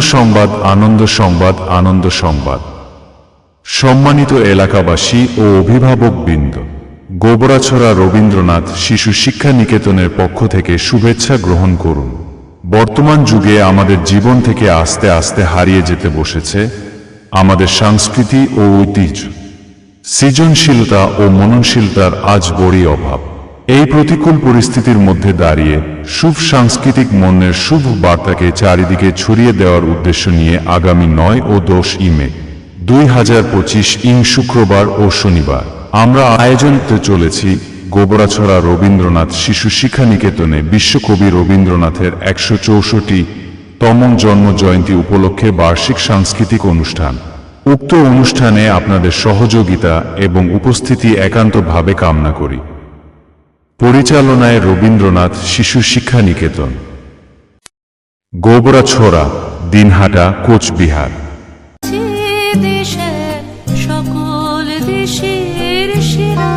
সংবাদ, আনন্দ সংবাদ আনন্দ সংবাদ। সম্মানিত এলাকাবাসী ও অভিভাবকবৃন্দ গোবরাছড়া রবীন্দ্রনাথ শিশু শিক্ষা নিকেতনের পক্ষ থেকে শুভেচ্ছা গ্রহণ করুন। বর্তমান যুগে আমাদের জীবন থেকে আস্তে আস্তে হারিয়ে যেতে বসেছে আমাদের সংস্কৃতি ও ঐতিহ্য। সৃজনশীলতা ও মননশীলতার আজ বড়ই অভাব। এই প্রতিকূল পরিস্থিতির মধ্যে দাঁড়িয়ে শুভ সাংস্কৃতিক মনের শুভ বার্তাকে চারিদিকে ছড়িয়ে দেওয়ার উদ্দেশ্য নিয়ে আগামী নয় ও দশ ইমে দুই হাজার পঁচিশ ইং শুক্রবার ও শনিবার। আমরা আয়োজন করতে চলেছি গোবরাছড়া রবীন্দ্রনাথ শিশু শিক্ষা নিকেতনে বিশ্বকবি রবীন্দ্রনাথের একশো চৌষট্টি তম জন্ম জয়ন্তী উপলক্ষে বার্ষিক সাংস্কৃতিক অনুষ্ঠান। উক্ত অনুষ্ঠানে আপনাদের সহযোগিতা এবং উপস্থিতি একান্তভাবে কামনা করি। পরিচালনায় রবীন্দ্রনাথ শিশু শিক্ষা নিকেতন গোবরা ছোড়া দিনহাটা কোচবিহার। সকল দেশের সেরা